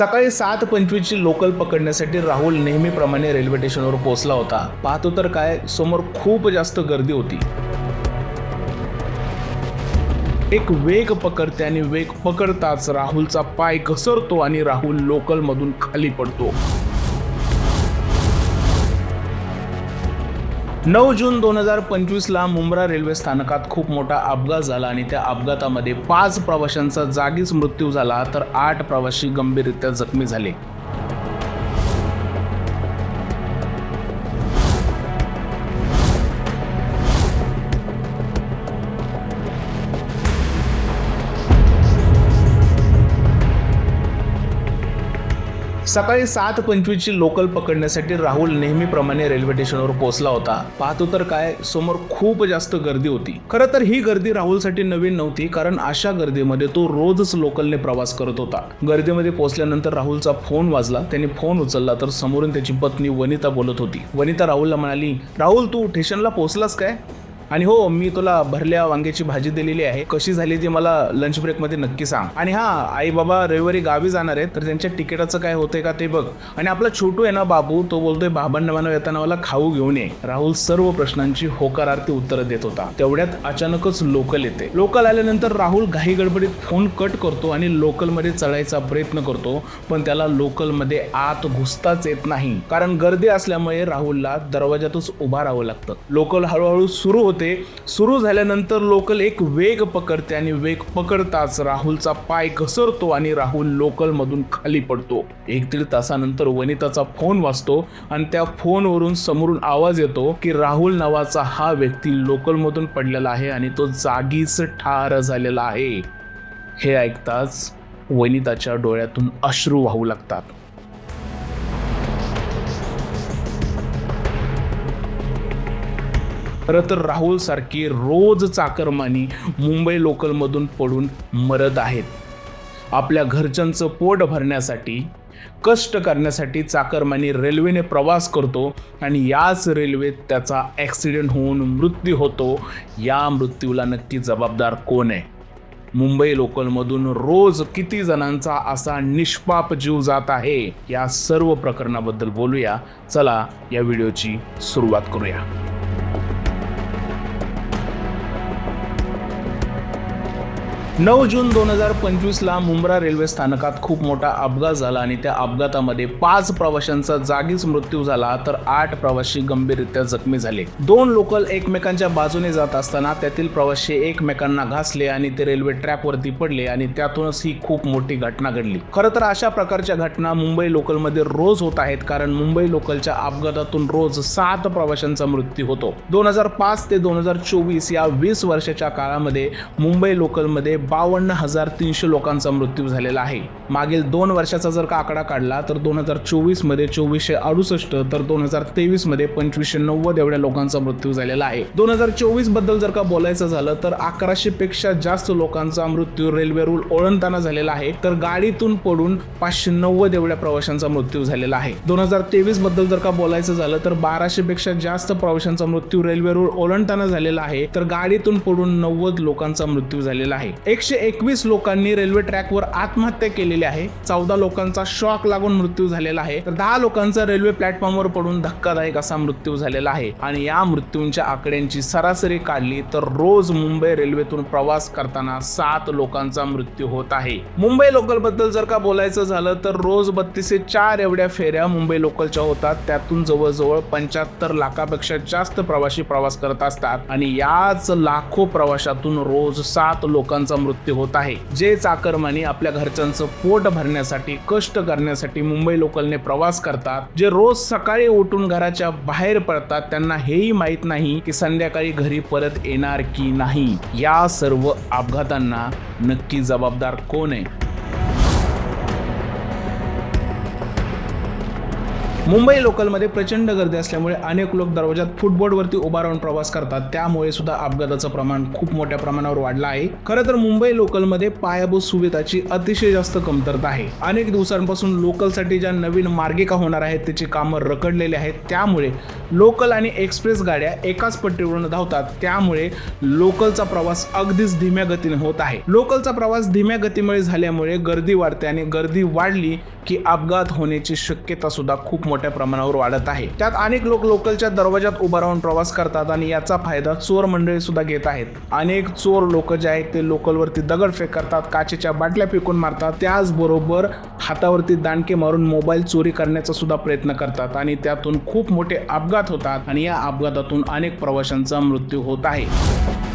सकाळी सात पंचवीसची लोकल पकडण्यासाठी राहुल नेहमीप्रमाणे रेल्वे स्टेशनवर पोहोचला होता. पाहतो तर काय समोर खूप जास्त गर्दी होती. एक वेग पकडते आणि वेग पकडताच राहुलचा पाय घसरतो आणि राहुल लोकलमधून खाली पडतो. नऊ जून दोन हजार पंचवीसला मुंब्रा रेल्वे स्थानकात खूप मोठा अपघात झाला आणि त्या अपघातामध्ये पाच प्रवाशांचा जागीच मृत्यू झाला तर आठ प्रवासी गंभीररित्या जखमी झाले. सकाळी सात पंचवीसची लोकल पकडण्यासाठी राहुल नेहमीप्रमाणे रेल्वे स्टेशनवर पोहोचला होता. पाहतो तर काय समोर खूप जास्त गर्दी होती. खरं तर ही गर्दी राहुलसाठी नवीन नव्हती कारण अशा गर्दीमध्ये तो रोजच लोकलने प्रवास करत होता. गर्दीमध्ये पोहोचल्यानंतर राहुलचा फोन वाजला. त्याने फोन उचलला तर समोरून त्याची पत्नी वनिता बोलत होती. वनिता राहुलला म्हणाली राहुल तू स्टेशनला पोहोचलास काय? आणि हो मी तुला भरल्या वांग्याची भाजी दिलेली आहे. कशी झाली ती मला लंच ब्रेकमध्ये नक्की सांग. आणि हा आई बाबा रविवारी गावी जाणार आहेत तर त्यांच्या तिकिटाचं काय होतंय का ते बघ. आणि आपला छोटू आहे ना बाबू तो बोलतोय बाबांना मला येताना मला खाऊ घेऊन ये. राहुल सर्व प्रश्नांची होकारार्थी उत्तरं देत होता. तेवढ्यात अचानकच लोकल येते. लोकल आल्यानंतर राहुल घाई गडबडीत फोन कट करतो आणि लोकलमध्ये चढायचा प्रयत्न करतो पण त्याला लोकलमध्ये आत घुसताच येत नाही. कारण गर्दी असल्यामुळे राहुलला दरवाजातच उभा राहावं लागतं. लोकल हळूहळू सुरू होते. सुरू झाल्यानंतर लोकल एक वेग पकडते आणि वेग पकडताच राहुलचा पाय घसरतो आणि राहुल लोकलमधून खाली पडतो. एक दीड तासानंतर वनिताचा फोन वाजतो आणि त्या फोनवरून समोरून आवाज येतो की राहुल नावाचा हा व्यक्ती लोकलमधून पडलेला आहे आणि तो जागीच ठार झालेला आहे. हे ऐकताच वनिताच्या डोळ्यातून अश्रू वाहू लागतात. खरं तर राहुलसारखी रोज चाकरमानी मुंबई लोकलमधून पडून मरत आहेत. आपल्या घरच्यांचं पोट भरण्यासाठी कष्ट करण्यासाठी चाकरमानी रेल्वेने प्रवास करतो आणि याच रेल्वेत त्याचा ॲक्सिडेंट होऊन मृत्यू होतो. या मृत्यूला नक्की जबाबदार कोण आहे? मुंबई लोकलमधून रोज किती जणांचा असा निष्पाप जीव जात आहे? या सर्व प्रकरणाबद्दल बोलूया. चला या व्हिडिओची सुरुवात करूया. नऊ जून दोन हजार पंचवीसला मुंब्रा रेल्वे स्थानकात खूप मोठा अपघात झाला आणि त्या अपघातामध्ये पाच प्रवाशांचा जागीच मृत्यू झाला तर आठ प्रवासी गंभीररित्या जखमी झाले. दोन लोकल एकमेकांच्या बाजूने जात असताना त्यातील प्रवासी एकमेकांना घासले आणि ते रेल्वे ट्रॅकवरती पडले आणि त्यातूनच ही खूप मोठी घटना घडली. खरं तर अशा प्रकारच्या घटना मुंबई लोकलमध्ये रोज होत आहेत कारण मुंबई लोकलच्या अपघातातून रोज सात प्रवाशांचा मृत्यू होतो. दोन हजार पाच ते दोन हजार चोवीस या वीस वर्षाच्या काळामध्ये मुंबई लोकलमध्ये बावन्न हजार तीनशे लोकांचा मृत्यू झालेला आहे. मागील दोन वर्षाचा जर का आकडा काढला तर दोन हजार चोवीसमध्ये चोवीसशे अडुसष्ट तर दोन हजार तेवीसमध्ये पंचवीसशे नव्वद एवढ्या लोकांचा मृत्यू झालेला आहे. दोन हजार चोवीसबद्दल जर का बोलायचं झालं तर अकराशे पेक्षा जास्त लोकांचा मृत्यू रेल्वे रूळ ओळंताना झालेला आहे. तर गाडीतून पडून पाचशे नव्वद एवढ्या प्रवाशांचा मृत्यू झालेला आहे. दोन हजार तेवीसबद्दल जर का बोलायचं झालं तर बाराशे पेक्षा जास्त प्रवाशांचा मृत्यू रेल्वे रूळ ओलांडताना झालेला आहे. तर गाडीतून पडून नव्वद लोकांचा मृत्यू झालेला आहे. एकशे एकवीस लोकांनी रेल्वे ट्रॅकवर आत्महत्या केलेली आहे. चौदा लोकांचा शॉक लागून मृत्यू झालेला आहे. तर दहा लोकांचा रेल्वे प्लॅटफॉर्मवर पडून धक्कादायक असा मृत्यू झालेला आहे. आणि या मृत्यूंच्या आकड्यांची सरासरी काढली तर रोज मुंबई रेल्वेतून प्रवास करताना सात लोकांचा मृत्यू होत आहे. मुंबई लोकलबद्दल जर का बोलायचं झालं तर रोज बत्तीसशे चार एवढ्या फेऱ्या मुंबई लोकलच्या होतात. त्यातून जवळजवळ पंच्याहत्तर लाखापेक्षा जास्त प्रवासी प्रवास करत असतात. आणि याच लाखो प्रवाशातून रोज सात लोकांचा मृत्यू होत आहे. जे चाकरमानी आपल्या घरच्यांचं पोट भरण्यासाठी कष्ट करण्यासाठी मुंबई लोकलने प्रवास करतात जे रोज सकाळी उठून घराच्या बाहेर पडतात त्यांना हेही माहीत नाही की संध्याकाळी घरी परत येणार की नाही. या सर्व अपघातांना नक्की जबाबदार कोण आहे? मुंबई लोकलमध्ये प्रचंड गर्दी असल्यामुळे अनेक लोक दरवाजात फुटबोर्डवरती उभा राहून प्रवास करतात. त्यामुळे सुद्धा अपघाताचं प्रमाण खूप मोठ्या प्रमाणावर वाढलं आहे. खरं तर मुंबई लोकलमध्ये पायाभूत सुविधाची अतिशय जास्त कमतरता आहे. अनेक दिवसांपासून लोकलसाठी ज्या नवीन मार्गिका होणार आहेत त्याची कामं रखडलेली आहेत. त्यामुळे लोकल आणि एक्सप्रेस गाड्या एकाच पट्टीवरून धावतात. त्यामुळे लोकलचा प्रवास अगदीच धीम्या गतीने होत आहे. लोकलचा प्रवास धीम्या गतीमुळे झाल्यामुळे गर्दी वाढते आणि गर्दी वाढली की अपघात होण्याची शक्यता सुद्धा खूप मोठ्या प्रमाणावर वाढत आहे. त्यात अनेक लोक लोकलच्या दरवाजात उभा राहून प्रवास करतात आणि याचा फायदा चोर मंडळी सुद्धा घेत आहेत. अनेक चोर लोक जे आहेत ते लोकलवरती दगडफेक करतात काचेच्या बाटल्या फेकून मारतात त्याचबरोबर हातावरती दांडके मारून मोबाईल चोरी करण्याचा सुद्धा प्रयत्न करतात आणि त्यातून खूप मोठे अपघात होतात आणि या अपघातातून अनेक प्रवाशांचा मृत्यू होत आहे.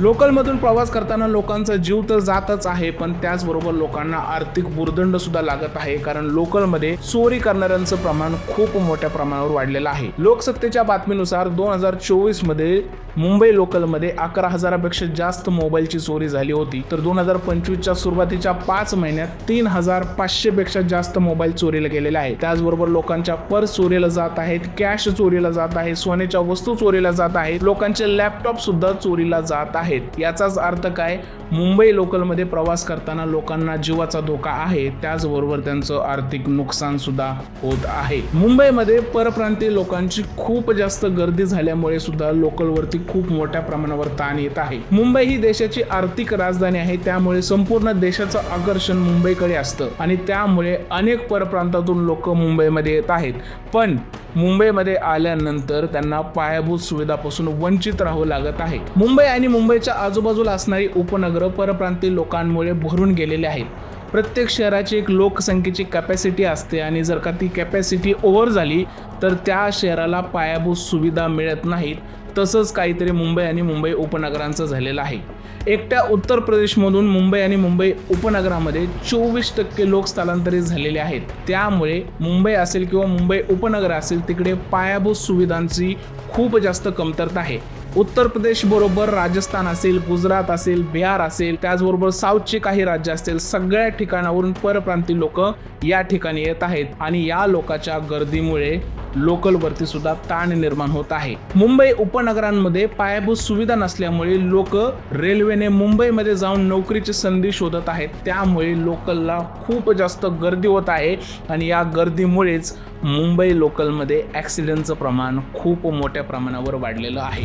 लोकलमधून प्रवास करताना लोकांचा जीव तर जातच आहे पण त्याचबरोबर लोकांना आर्थिक भुर्दंड सुद्धा लागत आहे कारण लोकलमध्ये चोरी करणाऱ्यांचं प्रमाण खूप मोठ्या प्रमाणावर वाढलेलं आहे. लोकसत्तेच्या बातमीनुसार दोन हजार चोवीसमध्ये मुंबई लोकलमध्ये अकरा हजारापेक्षा जास्त मोबाईलची चोरी झाली होती. तर दोन हजार पंचवीसच्या सुरुवातीच्या पाच महिन्यात तीन हजार पाचशे पेक्षा जास्त मोबाईल चोरीला गेलेले आहे त्याचबरोबर लोकांच्या पर्स चोरीला जात आहेत कॅश चोरीला जात आहे सोन्याच्या वस्तू चोरीला जात आहेत लोकांचे लॅपटॉप सुद्धा चोरीला जात आहे आहेत. याचाच अर्थ काय? मुंबई लोकलमध्ये प्रवास करताना लोकांना जीवाचा धोका आहे त्याचबरोबर त्यांचं आर्थिक नुकसान सुद्धा होत आहे. मुंबईमध्ये परप्रांतीय लोकांची खूप जास्त गर्दी झाल्यामुळे सुद्धा लोकलवरती खूप मोठ्या प्रमाणावर ताण येत आहे. मुंबई ही देशाची आर्थिक राजधानी आहे त्यामुळे संपूर्ण देशाचं आकर्षण मुंबईकडे असतं आणि त्यामुळे अनेक परप्रांतातून लोक मुंबईमध्ये येत आहेत. पण मुंबईमध्ये आल्यानंतर त्यांना पायाभूत सुविधापासून वंचित राहावं लागत आहे. मुंबई आणि मुंबई मुंबईच्या आजूबाजूला असणारी उपनगरं परप्रांतीय लोकांमुळे भरून गेलेले आहेत. प्रत्येक शहराची एक लोकसंख्येची कॅपॅसिटी असते आणि जर का ती कॅपॅसिटी ओव्हर झाली तर त्या शहराला पायाभूत सुविधा मिळत नाहीत तसंच काहीतरी मुंबई आणि मुंबई उपनगरांचं झालेलं आहे. एकट्या उत्तर प्रदेशमधून मुंबई आणि मुंबई उपनगरामध्ये चोवीस टक्के लोक स्थलांतरित झालेले आहेत. त्यामुळे मुंबई असेल किंवा मुंबई उपनगर असेल तिकडे पायाभूत सुविधांची खूप जास्त कमतरता आहे. उत्तर प्रदेश बरोबर राजस्थान असेल गुजरात असेल बिहार असेल त्याचबरोबर साऊथचे काही राज्य असतील सगळ्या ठिकाणावरून परप्रांतीय लोक या ठिकाणी येत आहेत. आणि या लोकांच्या गर्दीमुळे लोकलवरती सुद्धा ताण निर्माण होत आहे. मुंबई उपनगरांमध्ये पायाभूत सुविधा नसल्यामुळे लोक रेल्वेने मुंबईमध्ये जाऊन नोकरीची संधी शोधत आहेत. त्यामुळे लोकलला खूप जास्त गर्दी होत आहे. आणि या गर्दीमुळेच मुंबई लोकलमध्ये ॲक्सिडेंटचं प्रमाण खूप मोठ्या प्रमाणावर वाढलेलं आहे.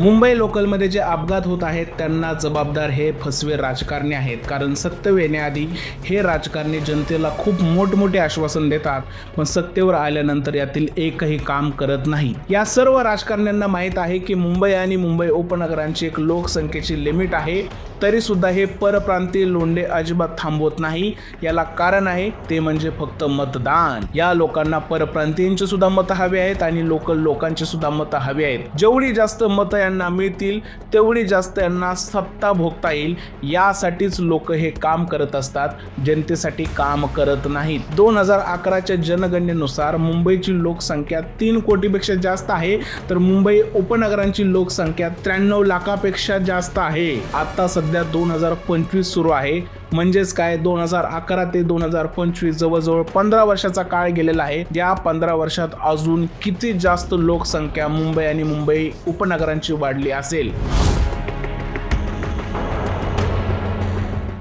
मुंबई लोकलमध्ये जे अपघात होत आहेत त्यांना जबाबदार हे फसवे राजकारणी आहेत. कारण सत्य येण्याआधी हे राजकारणी जनतेला खूप मोठमोठे आश्वासन देतात पण सत्तेवर आल्यानंतर यातील एकही काम करत नाही. या सर्व राजकारण्यांना माहीत आहे की मुंबई आणि मुंबई उपनगरांची एक लोकसंख्येची लिमिट आहे. तरीसुद्धा हे परप्रांतीय लोंडे अजिबात थांबवत नाही. याला कारण आहे ते म्हणजे फक्त मतदान. या लोकांना परप्रांतीयांची सुद्धा मतं हवी आहेत आणि लोकल लोकांची सुद्धा मतं हवी आहेत. जेवढी जास्त मतं यांना मिळतील तेवढी जास्त यांना सत्ता भोगता येईल. यासाठीच लोक हे काम करत असतात. जनतेसाठी काम करत नाहीत. दोन हजार अकराच्या जनगणनेनुसार मुंबईची लोकसंख्या तीन कोटीपेक्षा जास्त आहे तर मुंबई उपनगरांची लोकसंख्या त्र्याण्णव लाखापेक्षा जास्त आहे. आता सध्या सध्या दोन हजार पंचवीस सुरू आहे. म्हणजेच काय दोन हजार अकरा ते दोन हजार पंचवीस जवळजवळ पंधरा वर्षाचा काळ गेलेला आहे. या पंधरा वर्षात अजून किती जास्त लोकसंख्या मुंबई आणि मुंबई उपनगरांची वाढली असेल?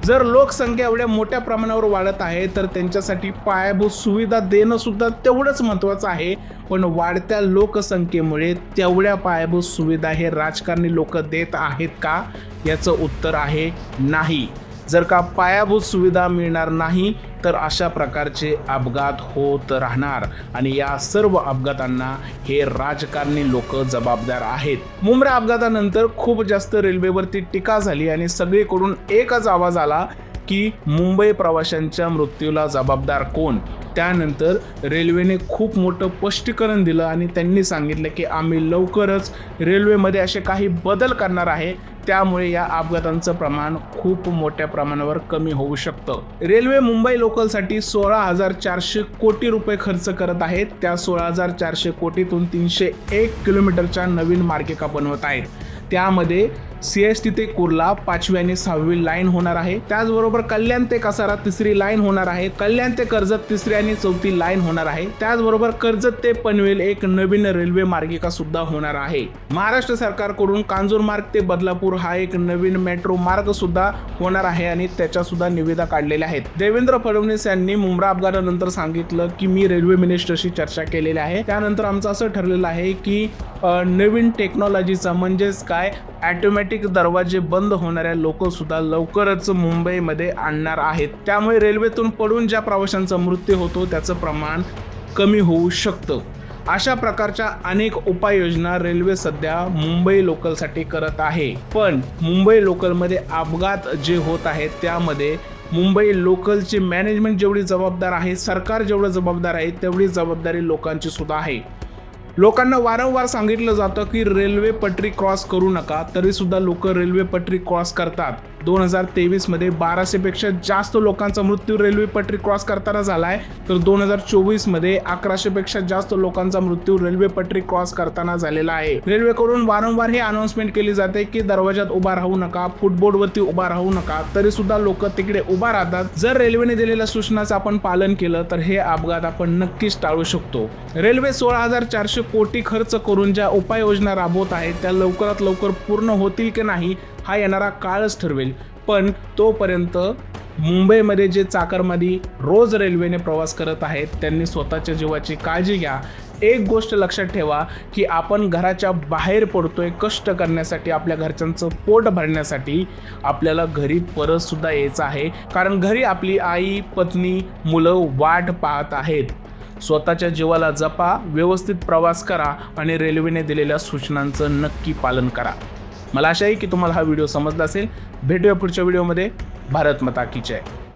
जर लोकसंख्या एवढ्या मोठ्या प्रमाणावर वाढत आहे तर त्यांच्यासाठी पायाभूत सुविधा देणं सुद्धा तेवढंच महत्त्वाचं आहे. पण वाढत्या लोकसंख्येमुळे तेवढ्या पायाभूत सुविधा हे राजकारणी लोक देत आहेत का? याचं उत्तर आहे नाही. जर का पायाभूत सुविधा मिळणार नाही तर अशा प्रकारचे अपघात होत राहणार. आणि या सर्व अपघातांना हे राजकारणी लोक जबाबदार आहेत. मुंब्रा अपघातानंतर खूप जास्त रेल्वेवरती टीका झाली आणि सगळीकडून एकच आवाज आला की मुंबई प्रवाशांच्या मृत्यूला जबाबदार कोण? त्यानंतर रेल्वेने खूप मोठं स्पष्टीकरण दिलं आणि त्यांनी सांगितलं की आम्ही लवकरच रेल्वेमध्ये असे काही बदल करणार आहे. त्यामुळे या अपघातांचं प्रमाण खूप मोठ्या प्रमाणावर कमी होऊ शकतं. रेल्वे मुंबई लोकलसाठी सोळा हजार चारशे कोटी रुपये खर्च करत आहेत. त्या सोळा हजार चारशे कोटीतून तीनशे एक किलोमीटरच्या नवीन मार्गिका बनवत आहेत? त्यामध्ये सी एस टी ते कुर्ला पाचवी आणि सहावी लाईन होणार आहे. त्याचबरोबर कल्याण ते कसारा तिसरी लाईन होणार आहे. कल्याण ते कर्जत तिसरी आणि चौथी लाईन होणार आहे. त्याचबरोबर कर्जत ते पनवेल एक नवीन रेल्वे मार्गिका सुद्धा होणार आहे. महाराष्ट्र सरकारकडून कांजूर मार्ग ते बदलापूर हा एक नवीन मेट्रो मार्ग सुद्धा होणार आहे आणि त्याच्या सुद्धा निविदा काढलेल्या आहेत. देवेंद्र फडणवीस यांनी मुंब्रा अपघातानंतर सांगितलं की मी रेल्वे मिनिस्टरशी चर्चा केलेली आहे. त्यानंतर आमचं असं ठरलेलं आहे की नवीन टेक्नॉलॉजीचा म्हणजेच काय ॲटोमॅटिक दरवाजे बंद होणाऱ्या लोकसुद्धा लवकरच मुंबईमध्ये आणणार आहेत. त्यामुळे रेल्वेतून पडून ज्या प्रवाशांचा मृत्यू होतो त्याचं प्रमाण कमी होऊ शकतं. अशा प्रकारच्या अनेक उपाययोजना रेल्वे सध्या मुंबई लोकलसाठी करत आहे. पण मुंबई लोकलमध्ये अपघात जे होत आहेत त्यामध्ये मुंबई लोकलची मॅनेजमेंट जेवढी जबाबदार आहे सरकार जेवढं जबाबदार आहे तेवढी जबाबदारी लोकांची सुद्धा आहे. लोकांना वारंवार सांगितलं जातं की रेल्वे पटरी क्रॉस करू नका तरीसुद्धा लोक रेल्वे पटरी क्रॉस करतात. दोन हजार तेवीसमध्ये बाराशेपेक्षा जास्त लोकांचा मृत्यू रेल्वे पटरी क्रॉस करताना झाला आहे तर दोन हजार चोवीसमध्ये अकराशेपेक्षा जास्त लोकांचा मृत्यू रेल्वे पटरी क्रॉस करताना झालेला आहे. रेल्वेकडून वारंवार हे अनाउन्समेंट केली जाते की दरवाजात उभा राहू नका फुटबोर्डवरती उभा राहू नका तरी सुद्धा लोक तिकडे उभा राहतात. जर रेल्वेने दिलेल्या सूचनाचं आपण पालन केलं तर हे अपघात आपण नक्कीच टाळू शकतो. रेल्वे सोळा हजार चारशे कोटी खर्च करून ज्या उपाययोजना राबवत आहेत त्या लवकरात लवकर पूर्ण होतील की नाही हा येणारा काळच ठरवेल. पण तोपर्यंत मुंबईमध्ये जे चाकरमादी रोज रेल्वेने प्रवास करत आहेत त्यांनी स्वतःच्या जीवाची काळजी घ्या. एक गोष्ट लक्षात ठेवा की आपण घराच्या बाहेर पडतोय कष्ट करण्यासाठी आपल्या घरच्यांचं पोट भरण्यासाठी आपल्याला घरी परतसुद्धा यायचं आहे. कारण घरी आपली आई पत्नी मुलं वाट पाहत आहेत. स्वतःच्या जीवाला जपा व्यवस्थित प्रवास करा आणि रेल्वेने दिलेल्या सूचनांचं नक्की पालन करा. मला आशा आहे की तुम्हाला हा व्हिडिओ समजला असेल. भेटूया पुढच्या व्हिडिओमध्ये. भारत मताकीच्या आहे